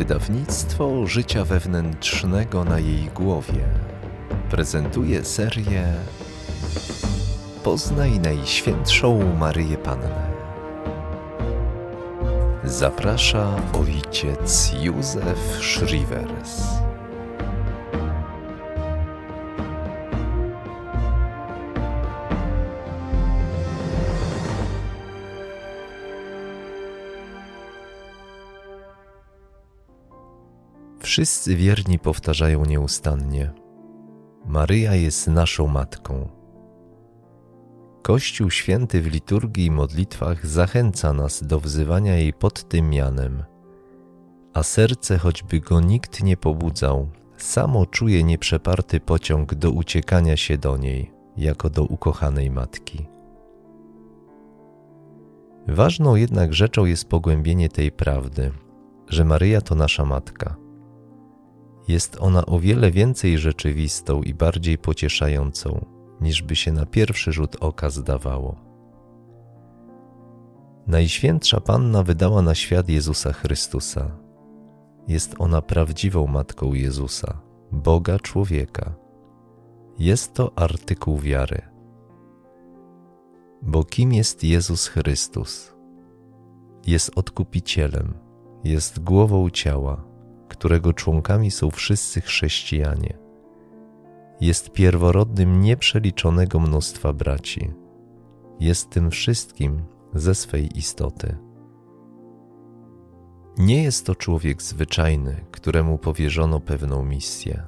Wydawnictwo Życia Wewnętrznego na jej głowie prezentuje serię Poznaj Najświętszą Maryję Pannę. Zaprasza ojciec Józef Schrivers. Wszyscy wierni powtarzają nieustannie: Maryja jest naszą matką. Kościół Święty w liturgii i modlitwach zachęca nas do wzywania jej pod tym mianem, a serce, choćby go nikt nie pobudzał, samo czuje nieprzeparty pociąg do uciekania się do niej, jako do ukochanej matki. Ważną jednak rzeczą jest pogłębienie tej prawdy, że Maryja to nasza matka jest ona o wiele więcej rzeczywistą i bardziej pocieszającą, niż by się na pierwszy rzut oka zdawało. Najświętsza Panna wydała na świat Jezusa Chrystusa. Jest ona prawdziwą matką Jezusa, Boga człowieka. Jest to artykuł wiary. Bo kim jest Jezus Chrystus? Jest odkupicielem, jest głową ciała którego członkami są wszyscy chrześcijanie. Jest pierworodnym nieprzeliczonego mnóstwa braci. Jest tym wszystkim ze swej istoty. Nie jest to człowiek zwyczajny, któremu powierzono pewną misję,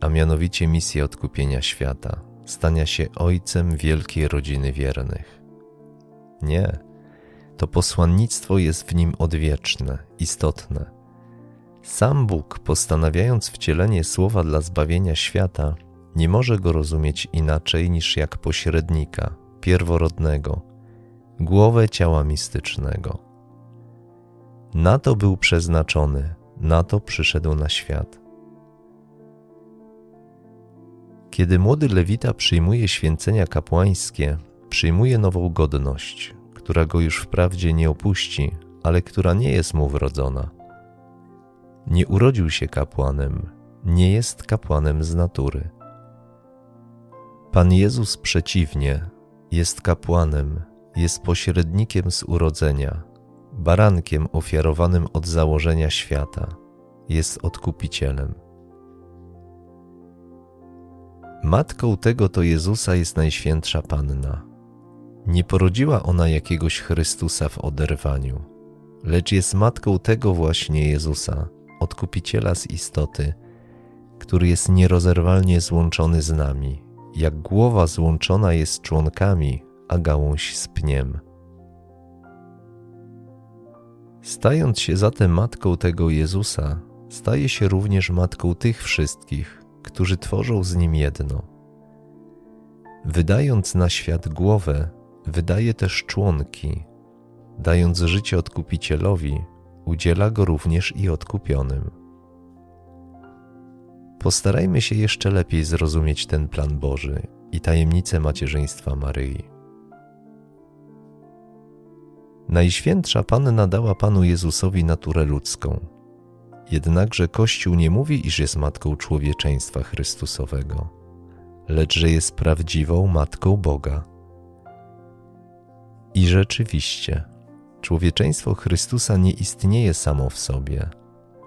a mianowicie misję odkupienia świata, stania się ojcem wielkiej rodziny wiernych. Nie, to posłannictwo jest w nim odwieczne, istotne sam Bóg, postanawiając wcielenie słowa dla zbawienia świata, nie może go rozumieć inaczej niż jak pośrednika, pierworodnego, głowę ciała mistycznego. Na to był przeznaczony, na to przyszedł na świat. Kiedy młody Lewita przyjmuje święcenia kapłańskie, przyjmuje nową godność, która go już wprawdzie nie opuści, ale która nie jest mu wrodzona – nie urodził się kapłanem, nie jest kapłanem z natury. Pan Jezus przeciwnie, jest kapłanem, jest pośrednikiem z urodzenia, barankiem ofiarowanym od założenia świata, jest odkupicielem. Matką tego to Jezusa jest Najświętsza Panna. Nie porodziła ona jakiegoś Chrystusa w oderwaniu, lecz jest matką tego właśnie Jezusa, Odkupiciela z istoty, który jest nierozerwalnie złączony z nami, jak głowa złączona jest członkami, a gałąź z pniem. Stając się zatem matką tego Jezusa, staje się również matką tych wszystkich, którzy tworzą z nim jedno. Wydając na świat głowę, wydaje też członki, dając życie odkupicielowi, udziela go również i odkupionym. Postarajmy się jeszcze lepiej zrozumieć ten plan Boży i tajemnicę macierzyństwa Maryi. Najświętsza Panna dała Panu Jezusowi naturę ludzką. Jednakże Kościół nie mówi, iż jest matką człowieczeństwa Chrystusowego, lecz że jest prawdziwą matką Boga. I rzeczywiście, Człowieczeństwo Chrystusa nie istnieje samo w sobie,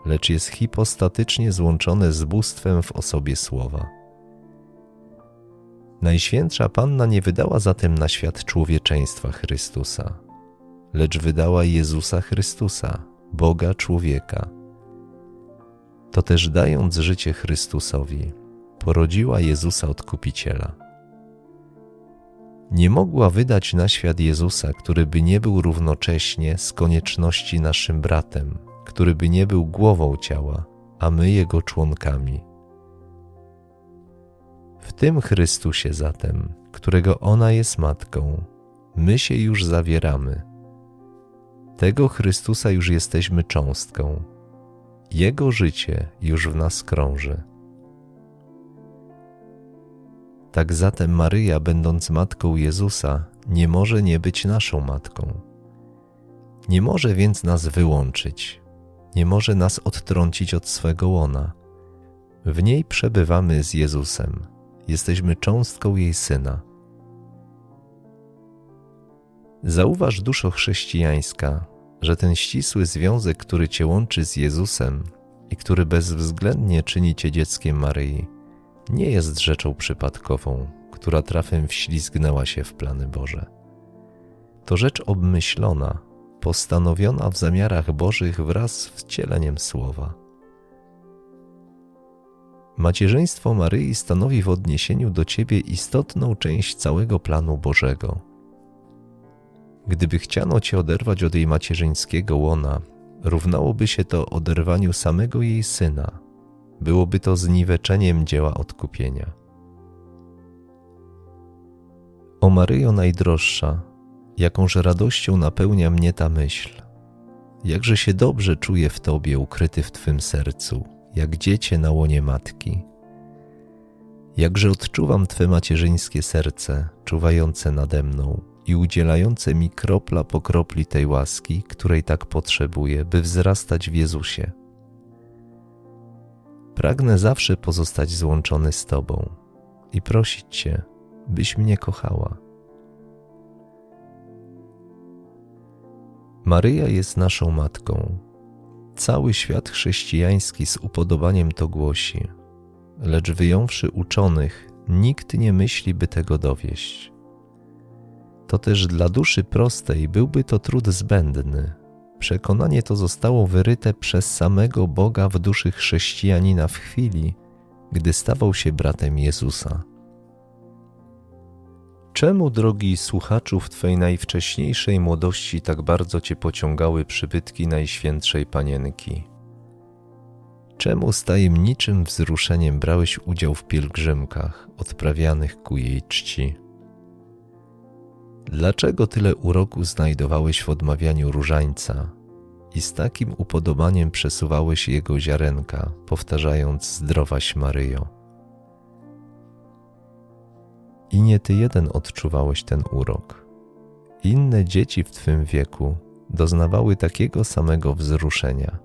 lecz jest hipostatycznie złączone z bóstwem w osobie Słowa. Najświętsza Panna nie wydała zatem na świat człowieczeństwa Chrystusa, lecz wydała Jezusa Chrystusa, Boga człowieka. To też dając życie Chrystusowi, porodziła Jezusa Odkupiciela nie mogła wydać na świat Jezusa, który by nie był równocześnie z konieczności naszym bratem, który by nie był głową ciała, a my jego członkami. W tym Chrystusie zatem, którego ona jest matką, my się już zawieramy. Tego Chrystusa już jesteśmy cząstką. Jego życie już w nas krąży. Tak zatem Maryja, będąc matką Jezusa, nie może nie być naszą matką. Nie może więc nas wyłączyć. nie może nas odtrącić od swego łona. W niej przebywamy z Jezusem, jesteśmy cząstką jej syna. Zauważ, duszo chrześcijańska, że ten ścisły związek, który cię łączy z Jezusem i który bezwzględnie czyni cię dzieckiem Maryi, nie jest rzeczą przypadkową, która trafem wślizgnęła się w plany Boże. To rzecz obmyślona, postanowiona w zamiarach Bożych wraz z wcieleniem Słowa. Macierzyństwo Maryi stanowi w odniesieniu do Ciebie istotną część całego planu Bożego. Gdyby chciano Cię oderwać od jej macierzyńskiego łona, równałoby się to oderwaniu samego jej syna, byłoby to zniweczeniem dzieła odkupienia. O Maryjo najdroższa, jakąż radością napełnia mnie ta myśl. Jakże się dobrze czuję w Tobie ukryty w Twym sercu, jak dziecię na łonie matki. Jakże odczuwam Twe macierzyńskie serce, czuwające nade mną i udzielające mi kropla po kropli tej łaski, której tak potrzebuję, by wzrastać w Jezusie. Pragnę zawsze pozostać złączony z Tobą i prosić Cię, byś mnie kochała. Maryja jest naszą matką. Cały świat chrześcijański z upodobaniem to głosi, lecz wyjąwszy uczonych, nikt nie myśli, by tego dowieść. To też dla duszy prostej byłby to trud zbędny. Przekonanie to zostało wyryte przez samego Boga w duszy chrześcijanina w chwili, gdy stawał się bratem Jezusa. Czemu, drogi słuchaczu, w Twej najwcześniejszej młodości tak bardzo Cię pociągały przybytki Najświętszej Panienki? Czemu z tajemniczym wzruszeniem brałeś udział w pielgrzymkach odprawianych ku jej czci? Dlaczego tyle uroku znajdowałeś w odmawianiu różańca i z takim upodobaniem przesuwałeś jego ziarenka, powtarzając zdrowaś Maryjo? I nie ty jeden odczuwałeś ten urok. Inne dzieci w twym wieku doznawały takiego samego wzruszenia.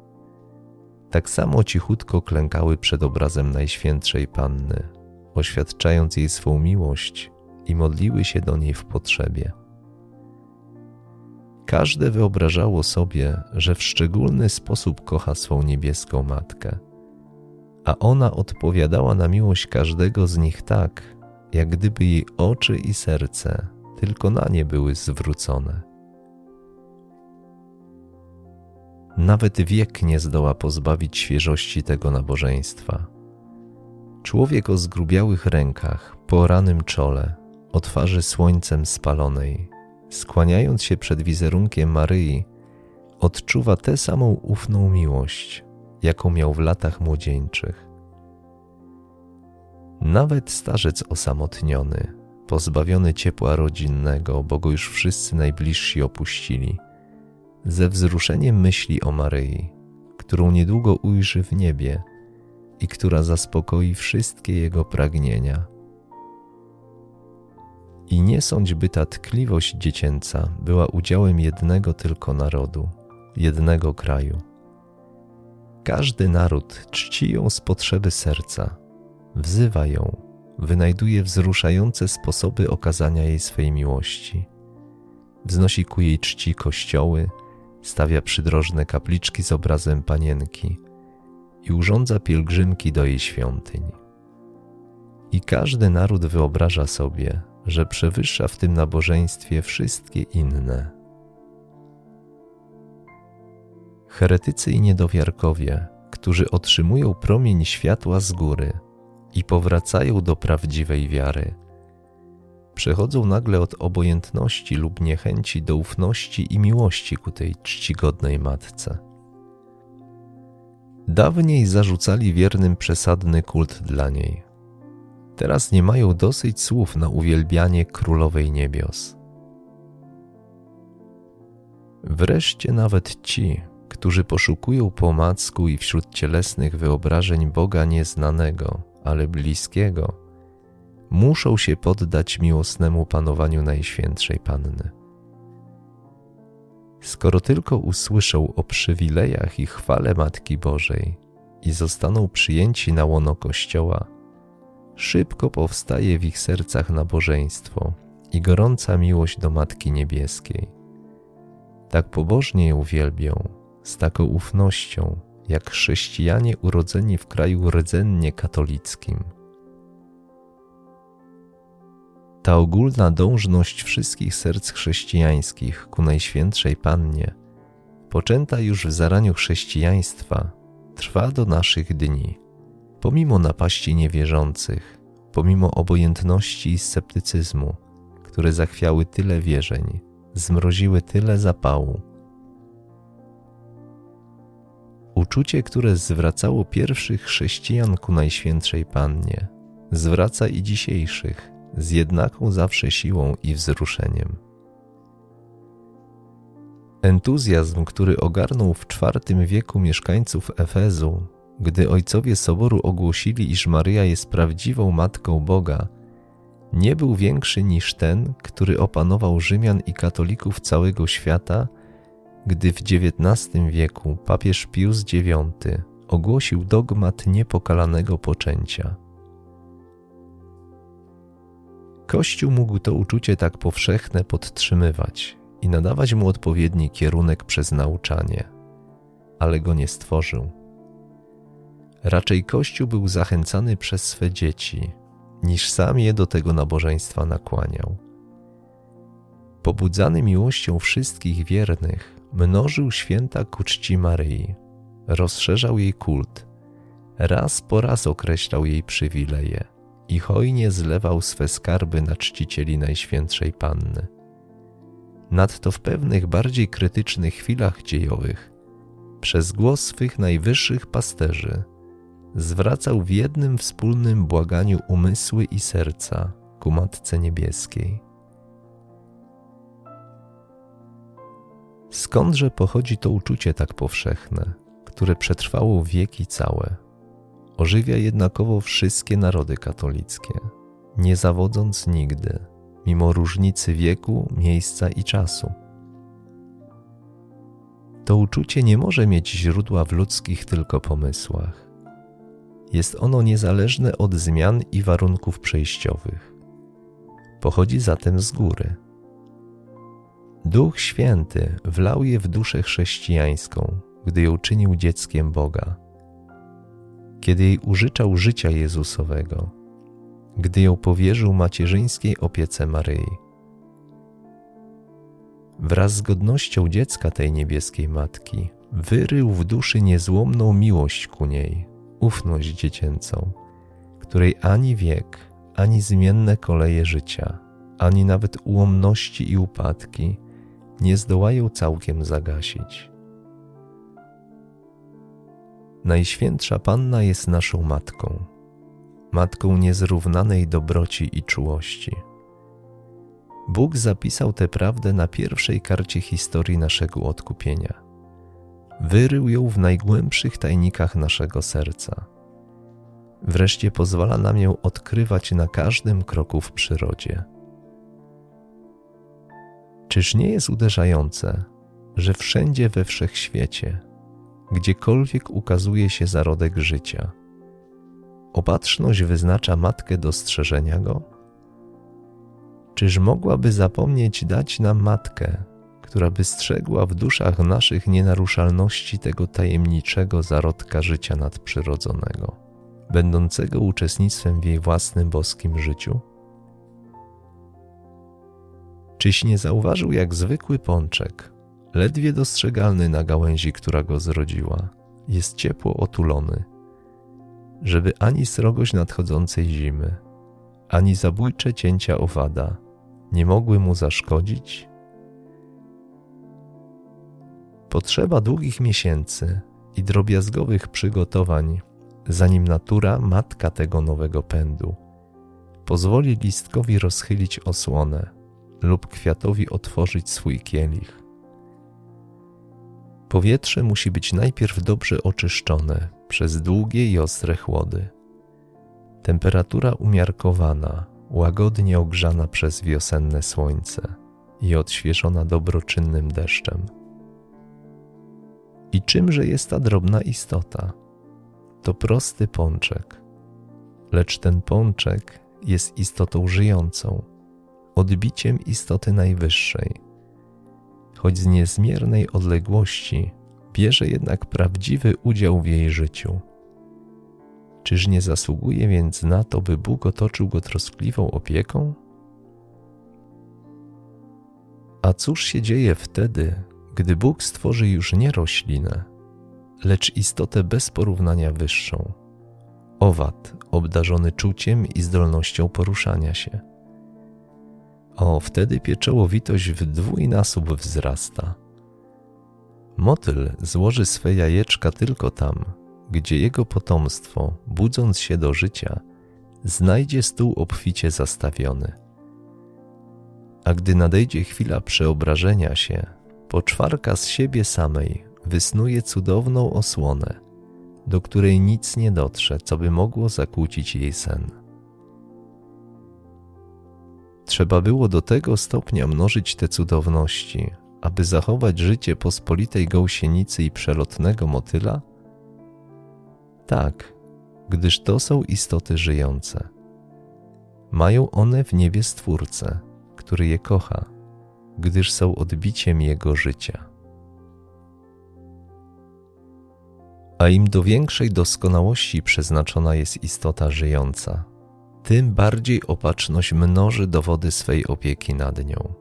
Tak samo cichutko klękały przed obrazem Najświętszej Panny, oświadczając jej swą miłość i modliły się do niej w potrzebie. Każde wyobrażało sobie, że w szczególny sposób kocha swą niebieską matkę, a ona odpowiadała na miłość każdego z nich tak, jak gdyby jej oczy i serce tylko na nie były zwrócone. Nawet wiek nie zdoła pozbawić świeżości tego nabożeństwa. Człowiek o zgrubiałych rękach, po ranym czole, o twarzy słońcem spalonej, skłaniając się przed wizerunkiem Maryi, odczuwa tę samą ufną miłość, jaką miał w latach młodzieńczych. Nawet starzec osamotniony, pozbawiony ciepła rodzinnego, bo go już wszyscy najbliżsi opuścili, ze wzruszeniem myśli o Maryi, którą niedługo ujrzy w niebie i która zaspokoi wszystkie jego pragnienia. I nie sądź, by ta tkliwość dziecięca była udziałem jednego tylko narodu, jednego kraju. Każdy naród czci ją z potrzeby serca wzywa ją, wynajduje wzruszające sposoby okazania jej swej miłości. Wznosi ku jej czci kościoły, stawia przydrożne kapliczki z obrazem panienki i urządza pielgrzymki do jej świątyń. I każdy naród wyobraża sobie, że przewyższa w tym nabożeństwie wszystkie inne. Heretycy i niedowiarkowie, którzy otrzymują promień światła z góry, i powracają do prawdziwej wiary. Przechodzą nagle od obojętności lub niechęci do ufności i miłości ku tej czcigodnej matce. Dawniej zarzucali wiernym przesadny kult dla niej. Teraz nie mają dosyć słów na uwielbianie królowej niebios. Wreszcie nawet ci, którzy poszukują po macku i wśród cielesnych wyobrażeń Boga nieznanego, ale bliskiego, muszą się poddać miłosnemu panowaniu Najświętszej Panny. Skoro tylko usłyszą o przywilejach i chwale Matki Bożej i zostaną przyjęci na łono Kościoła, szybko powstaje w ich sercach nabożeństwo i gorąca miłość do Matki Niebieskiej. Tak pobożnie ją uwielbią, z taką ufnością, jak chrześcijanie urodzeni w kraju rdzennie katolickim. Ta ogólna dążność wszystkich serc chrześcijańskich ku Najświętszej Pannie, poczęta już w zaraniu chrześcijaństwa, trwa do naszych dni. Pomimo napaści niewierzących, pomimo obojętności i sceptycyzmu, które zachwiały tyle wierzeń, zmroziły tyle zapału, Uczucie, które zwracało pierwszych chrześcijan ku Najświętszej Pannie, zwraca i dzisiejszych z jednaką zawsze siłą i wzruszeniem. Entuzjazm, który ogarnął w IV wieku mieszkańców Efezu, gdy ojcowie soboru ogłosili, iż Maryja jest prawdziwą matką Boga, nie był większy niż ten, który opanował Rzymian i katolików całego świata gdy w XIX wieku papież Pius IX ogłosił dogmat niepokalanego poczęcia. Kościół mógł to uczucie tak powszechne podtrzymywać i nadawać mu odpowiedni kierunek przez nauczanie, ale go nie stworzył. Raczej Kościół był zachęcany przez swe dzieci, niż sam je do tego nabożeństwa nakłaniał. Pobudzany miłością wszystkich wiernych, mnożył święta ku czci Maryi, rozszerzał jej kult, raz po raz określał jej przywileje i hojnie zlewał swe skarby na czcicieli Najświętszej Panny. Nadto w pewnych bardziej krytycznych chwilach dziejowych, przez głos swych najwyższych pasterzy, zwracał w jednym wspólnym błaganiu umysły i serca ku Matce Niebieskiej. Skądże pochodzi to uczucie tak powszechne, które przetrwało wieki całe? Ożywia jednakowo wszystkie narody katolickie, nie zawodząc nigdy, mimo różnicy wieku, miejsca i czasu. To uczucie nie może mieć źródła w ludzkich tylko pomysłach. Jest ono niezależne od zmian i warunków przejściowych. Pochodzi zatem z góry Duch Święty wlał je w duszę chrześcijańską, gdy ją czynił dzieckiem Boga. Kiedy jej użyczał życia Jezusowego, gdy ją powierzył macierzyńskiej opiece Maryi. Wraz z godnością dziecka tej niebieskiej matki, wyrył w duszy niezłomną miłość ku niej, ufność dziecięcą, której ani wiek, ani zmienne koleje życia, ani nawet ułomności i upadki nie zdołają całkiem zagasić. Najświętsza Panna jest naszą matką, matką niezrównanej dobroci i czułości. Bóg zapisał tę prawdę na pierwszej karcie historii naszego odkupienia. Wyrył ją w najgłębszych tajnikach naszego serca. Wreszcie pozwala nam ją odkrywać na każdym kroku w przyrodzie. Czyż nie jest uderzające, że wszędzie we wszechświecie, gdziekolwiek ukazuje się zarodek życia, opatrzność wyznacza matkę dostrzeżenia go? Czyż mogłaby zapomnieć dać nam matkę, która by strzegła w duszach naszych nienaruszalności tego tajemniczego zarodka życia nadprzyrodzonego, będącego uczestnictwem w jej własnym boskim życiu? Czyś nie zauważył, jak zwykły pączek, ledwie dostrzegalny na gałęzi, która go zrodziła, jest ciepło otulony, żeby ani srogość nadchodzącej zimy, ani zabójcze cięcia owada nie mogły mu zaszkodzić? Potrzeba długich miesięcy i drobiazgowych przygotowań, zanim natura, matka tego nowego pędu, pozwoli listkowi rozchylić osłonę lub kwiatowi otworzyć swój kielich. Powietrze musi być najpierw dobrze oczyszczone przez długie i ostre chłody. Temperatura umiarkowana, łagodnie ogrzana przez wiosenne słońce i odświeżona dobroczynnym deszczem I czymże jest ta drobna istota? To prosty pączek, lecz ten pączek jest istotą żyjącą, odbiciem istoty najwyższej. Choć z niezmiernej odległości bierze jednak prawdziwy udział w jej życiu. Czyż nie zasługuje więc na to, by Bóg otoczył go troskliwą opieką? A cóż się dzieje wtedy, gdy Bóg stworzy już nie roślinę, lecz istotę bez porównania wyższą, owad obdarzony czuciem i zdolnością poruszania się? O, wtedy pieczołowitość w dwójnasób wzrasta. Motyl złoży swe jajeczka tylko tam, gdzie jego potomstwo, budząc się do życia, znajdzie stół obficie zastawiony. A gdy nadejdzie chwila przeobrażenia się, poczwarka z siebie samej wysnuje cudowną osłonę, do której nic nie dotrze, co by mogło zakłócić jej sen. Trzeba było do tego stopnia mnożyć te cudowności, aby zachować życie pospolitej gąsienicy i przelotnego motyla? Tak, gdyż to są istoty żyjące. Mają one w niebie Stwórcę, który je kocha, gdyż są odbiciem Jego życia. A im do większej doskonałości przeznaczona jest istota żyjąca, tym bardziej opatrzność mnoży dowody swej opieki nad nią.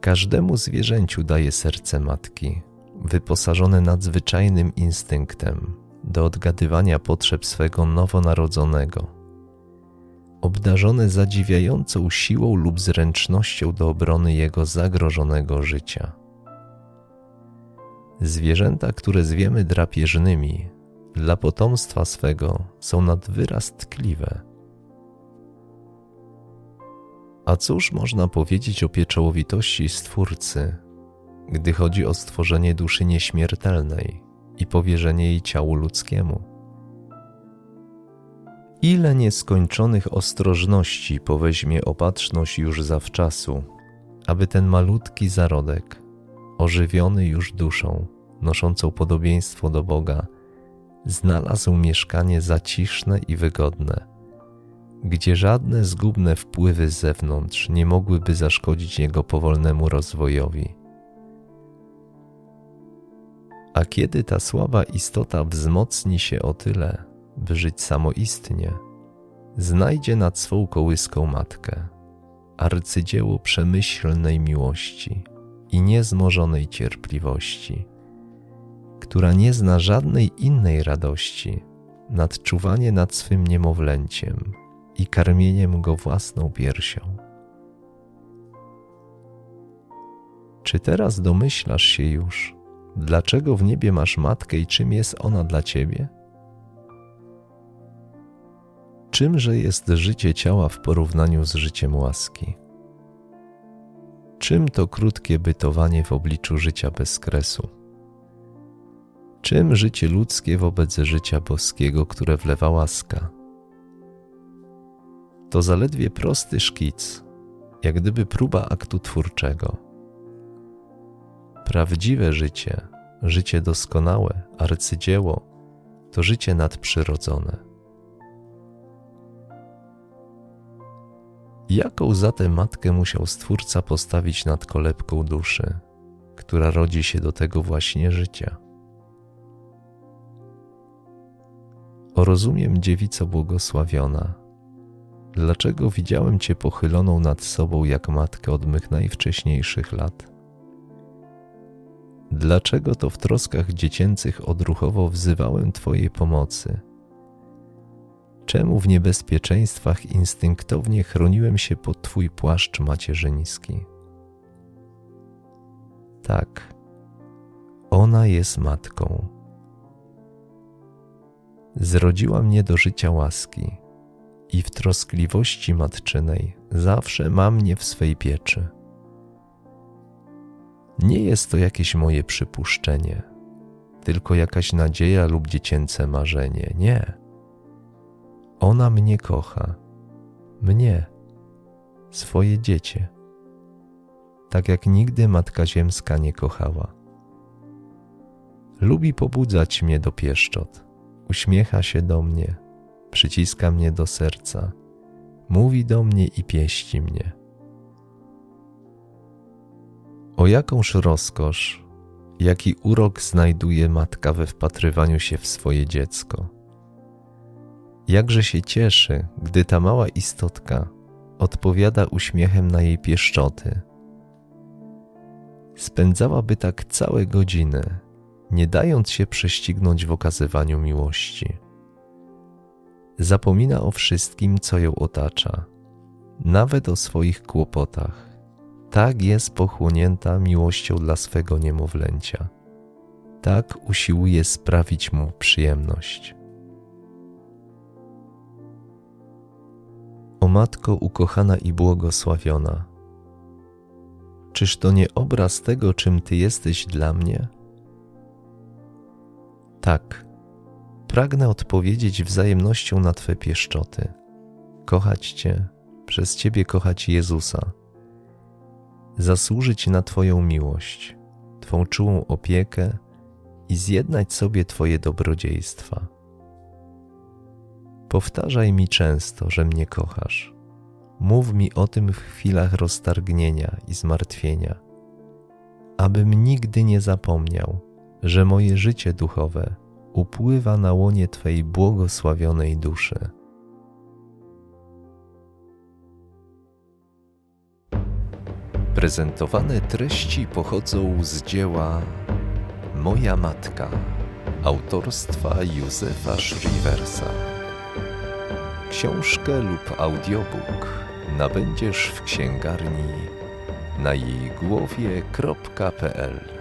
Każdemu zwierzęciu daje serce matki, wyposażone nadzwyczajnym instynktem do odgadywania potrzeb swego nowonarodzonego, obdarzone zadziwiającą siłą lub zręcznością do obrony jego zagrożonego życia. Zwierzęta, które zwiemy drapieżnymi, dla potomstwa swego są nad wyraz tkliwe. A cóż można powiedzieć o pieczołowitości Stwórcy, gdy chodzi o stworzenie duszy nieśmiertelnej i powierzenie jej ciału ludzkiemu? Ile nieskończonych ostrożności poweźmie opatrzność już zawczasu, aby ten malutki zarodek, ożywiony już duszą, noszącą podobieństwo do Boga, znalazł mieszkanie zaciszne i wygodne, gdzie żadne zgubne wpływy z zewnątrz nie mogłyby zaszkodzić jego powolnemu rozwojowi. A kiedy ta słaba istota wzmocni się o tyle, by żyć samoistnie, znajdzie nad swą kołyską matkę, arcydzieło przemyślnej miłości i niezmożonej cierpliwości która nie zna żadnej innej radości nad czuwanie nad swym niemowlęciem i karmieniem go własną piersią. Czy teraz domyślasz się już, dlaczego w niebie masz matkę i czym jest ona dla ciebie? Czymże jest życie ciała w porównaniu z życiem łaski? Czym to krótkie bytowanie w obliczu życia bez kresu? Czym życie ludzkie wobec życia boskiego, które wlewa łaska? To zaledwie prosty szkic, jak gdyby próba aktu twórczego. Prawdziwe życie, życie doskonałe, arcydzieło, to życie nadprzyrodzone. Jaką zatem matkę musiał Stwórca postawić nad kolebką duszy, która rodzi się do tego właśnie życia? O rozumiem, dziewico błogosławiona, dlaczego widziałem Cię pochyloną nad sobą jak matkę od mych najwcześniejszych lat? Dlaczego to w troskach dziecięcych odruchowo wzywałem Twojej pomocy? Czemu w niebezpieczeństwach instynktownie chroniłem się pod Twój płaszcz macierzyński? Tak, ona jest matką zrodziła mnie do życia łaski i w troskliwości matczynej zawsze ma mnie w swej pieczy. Nie jest to jakieś moje przypuszczenie, tylko jakaś nadzieja lub dziecięce marzenie. Nie. Ona mnie kocha, mnie, swoje dziecię, tak jak nigdy Matka Ziemska nie kochała. Lubi pobudzać mnie do pieszczot, uśmiecha się do mnie, przyciska mnie do serca, mówi do mnie i pieści mnie. O jakąż rozkosz, jaki urok znajduje matka we wpatrywaniu się w swoje dziecko. Jakże się cieszy, gdy ta mała istotka odpowiada uśmiechem na jej pieszczoty. Spędzałaby tak całe godziny, nie dając się prześcignąć w okazywaniu miłości. Zapomina o wszystkim, co ją otacza, nawet o swoich kłopotach. Tak jest pochłonięta miłością dla swego niemowlęcia. Tak usiłuje sprawić mu przyjemność. O matko ukochana i błogosławiona, czyż to nie obraz tego, czym Ty jesteś dla mnie? Tak, pragnę odpowiedzieć wzajemnością na Twe pieszczoty, kochać Cię, przez Ciebie kochać Jezusa, zasłużyć na Twoją miłość, Twą czułą opiekę i zjednać sobie Twoje dobrodziejstwa. Powtarzaj mi często, że mnie kochasz. Mów mi o tym w chwilach roztargnienia i zmartwienia, abym nigdy nie zapomniał, że moje życie duchowe upływa na łonie Twej błogosławionej duszy. Prezentowane treści pochodzą z dzieła Moja Matka autorstwa Józefa Schriversa. Książkę lub audiobook nabędziesz w księgarni na jej głowie.pl